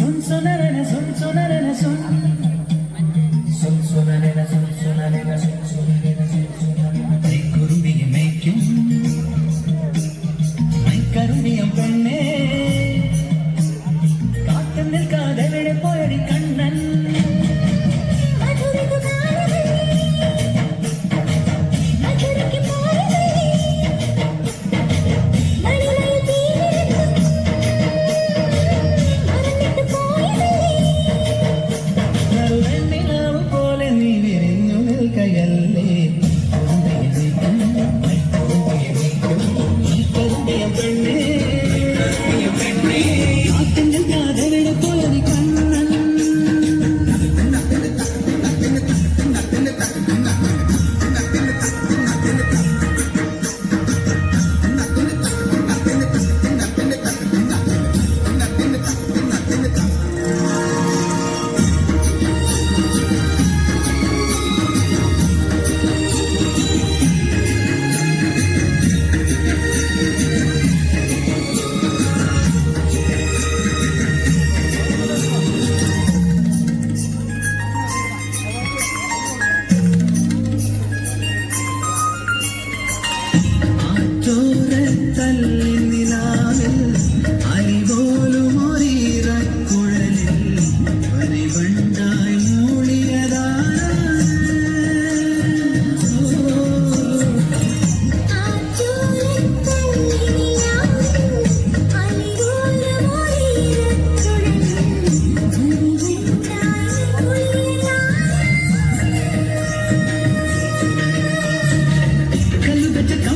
सुन सुन रे सुन सुन रे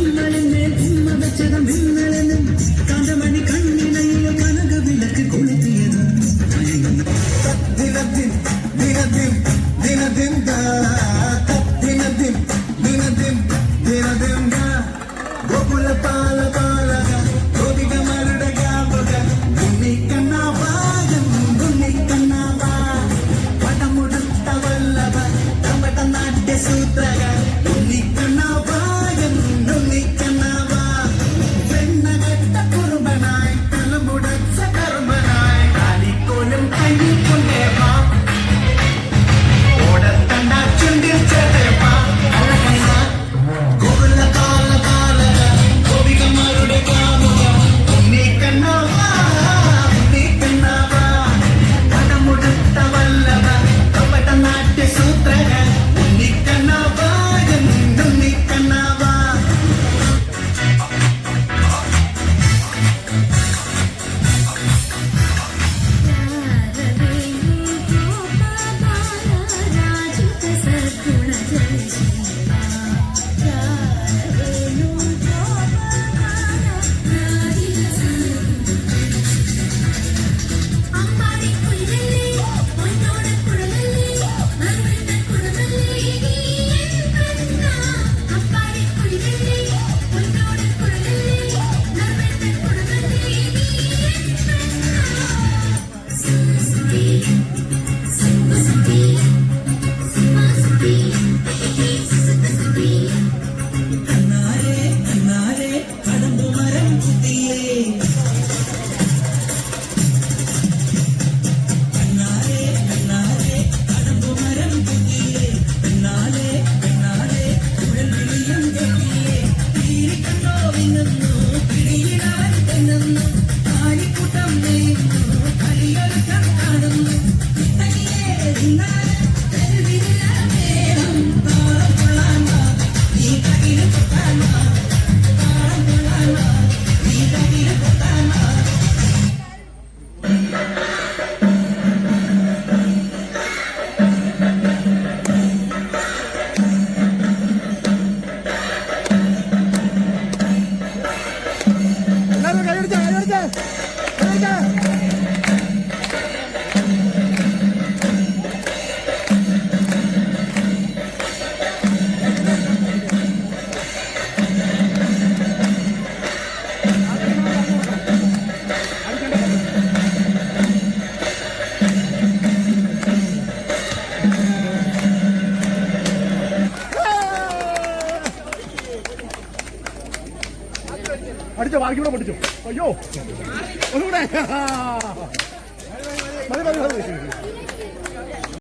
കണ്ണളിന്മേൽ ഉന്നതച്ചതം മിന്നലെന്നും കാന്തമണി കണ്ണിനയിലെ കനക വിളക്ക് കൊളുത്തിയത് ദിനദിൻ ദിനദിൻ ദിനദിൻ അടിച്ചോ ബാക്കി കൂടെ പൊട്ടിച്ചോ അയ്യോ ഒന്നുകൂടെ. മതി മതി മതി.